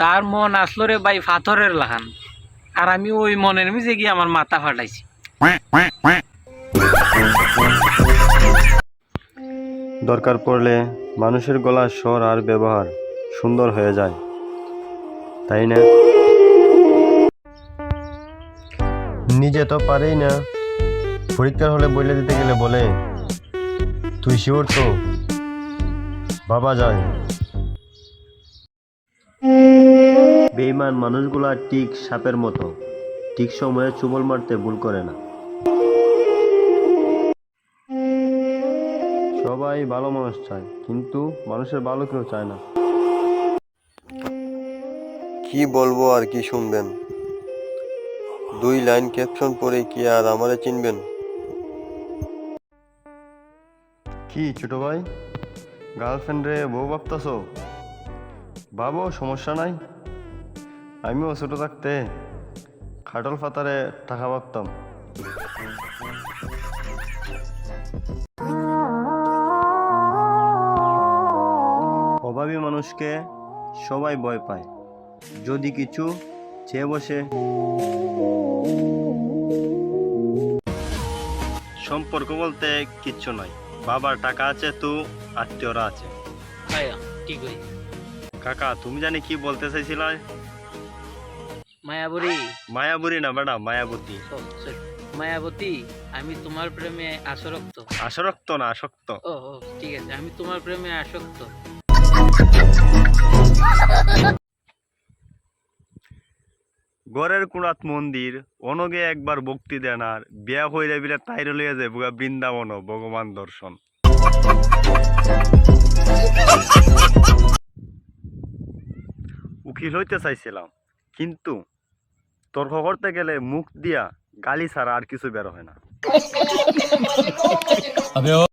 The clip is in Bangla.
তার মন আসলো রে ভাই পাথরের লাহান। আর আমি ওই মনের মিজে গিয়ে আমার মাথা ফাটাইছি। দরকার পড়লে মানুষের গলার স্বর আর ব্যবহার সুন্দর হয়ে যায়। তাই না? নিজে তো পারেই না। পরীক্ষার হলে বলে দিতে গেলে বলে, তুই শিওর তো? বাবা যায়। বেইমান মানুষগুলা ঠিক সাপের মতো। ঠিক সময়ে চুবল মারতে ভুল করে না। সবাই ভালো মানুষ চায় কিন্তু মানুষের ভালো কেউ চায় না। কি বলব আর কি শুনবেন? দুই লাইন ক্যাপশন পড়ে কি আর আমারে চিনবেন? কি ছোট ভাই? গার্লফ্রেন্ড রে বউ ভাবতাছ? ভাবো সমস্যা নাই। আমিও ছোট থাকতে খাটল ফাতারে টাকা ভাবতাম। অভাবী মানুষকে সবাই ভয় পায়। যদি কিছু চেয়ে বসে। সম্পর্ক বলতে কিচ্ছু নয়। বাবার টাকা আছে, তো আত্মীয়রা আছে। ভাইয়া, কি করি? কাকা তুমি জানি কি বলতে চাইছিলে? মায়াবরী মায়াবুরি না বেটা মায়াবতী। মায়াবতী আমি তোমার প্রেমে আসক্ত। আসক্ত না আসক্ত? ও ও ঠিক আছে আমি তোমার প্রেমে আসক্ত। গড়ের কুড়াত মন্দির অনগে একবার ভক্তি দেন আর বিয়া হইলে বিলে তাইরে লইয়া যায় বুগা বৃন্দাবন ভগবান দর্শন। উকিল হইতে চাইছিলাম? কিন্তু তর্ক করতে গেলে মুখ দিয়া গালি ছাড়া আর কিছু বের হয় না।